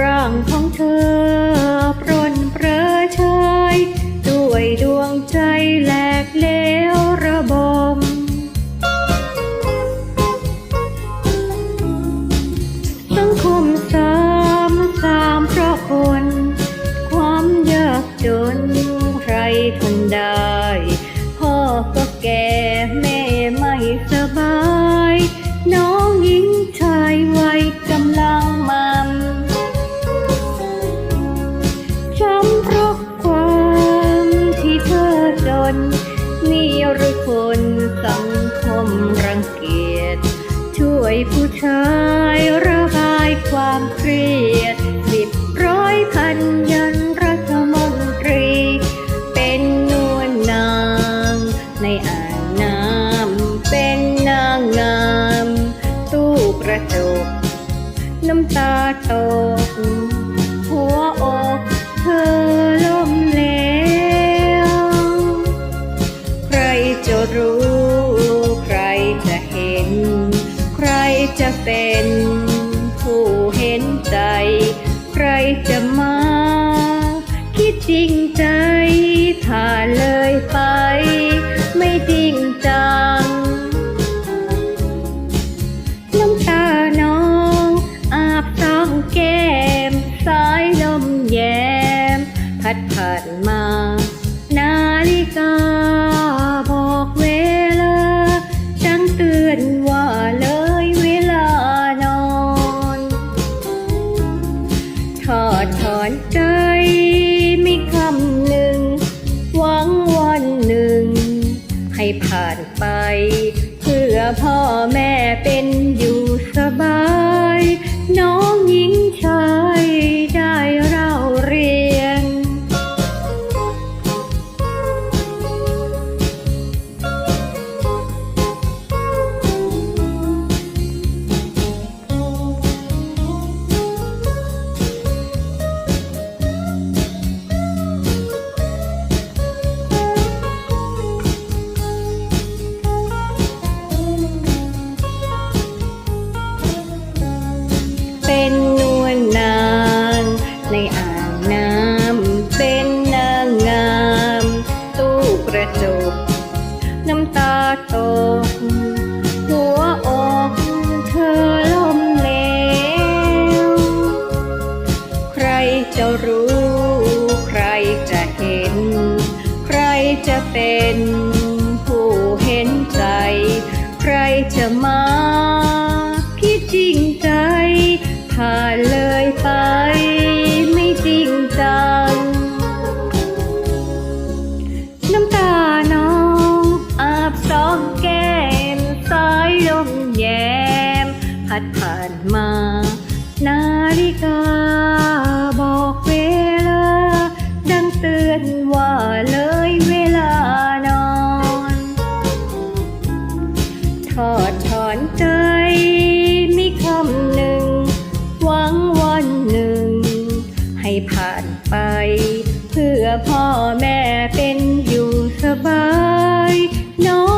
ร่างของเธอปรนเปรอชายด้วยดวงใจแหลกเลวระบม สังคมสามสามเพราะคน ความยากจนใครทนได้ พ่อก็แก่แม่ไม่สบา ยผู้ชายระบายความเครียดสิบร้อยพันยันรัฐมนตรี เป็นนวลนาง ในอ่างน้ำเป็นนางงาม ตู้กระจก น้ำตาตกหัวอกเธอล้มเหลวใครจะรู้ เป็นผู้เห็นใจ ใครจะมา คิดจริงใจถ้าเลยไป ไม่จริงจัง น้ำตาน้องอาบสองแก้ม สายลมแยม พัดผ่านมา นาฬิกาบอกเวลาจังเตือนว่า ให้ผ่านไป เพื่อพ่อแม่เป็นอยู่ จะเป็นผู้เห็นใจ ใครจะมาคิดจริงใจผ่านเลยไปไม่จริงจัง น้ำตาน้องอาบสองแก้มสายลมแยม พัดผ่านมา นาฬิกา ผ่านไป เพื่อพ่อแม่เป็นอยู่สบายน้อง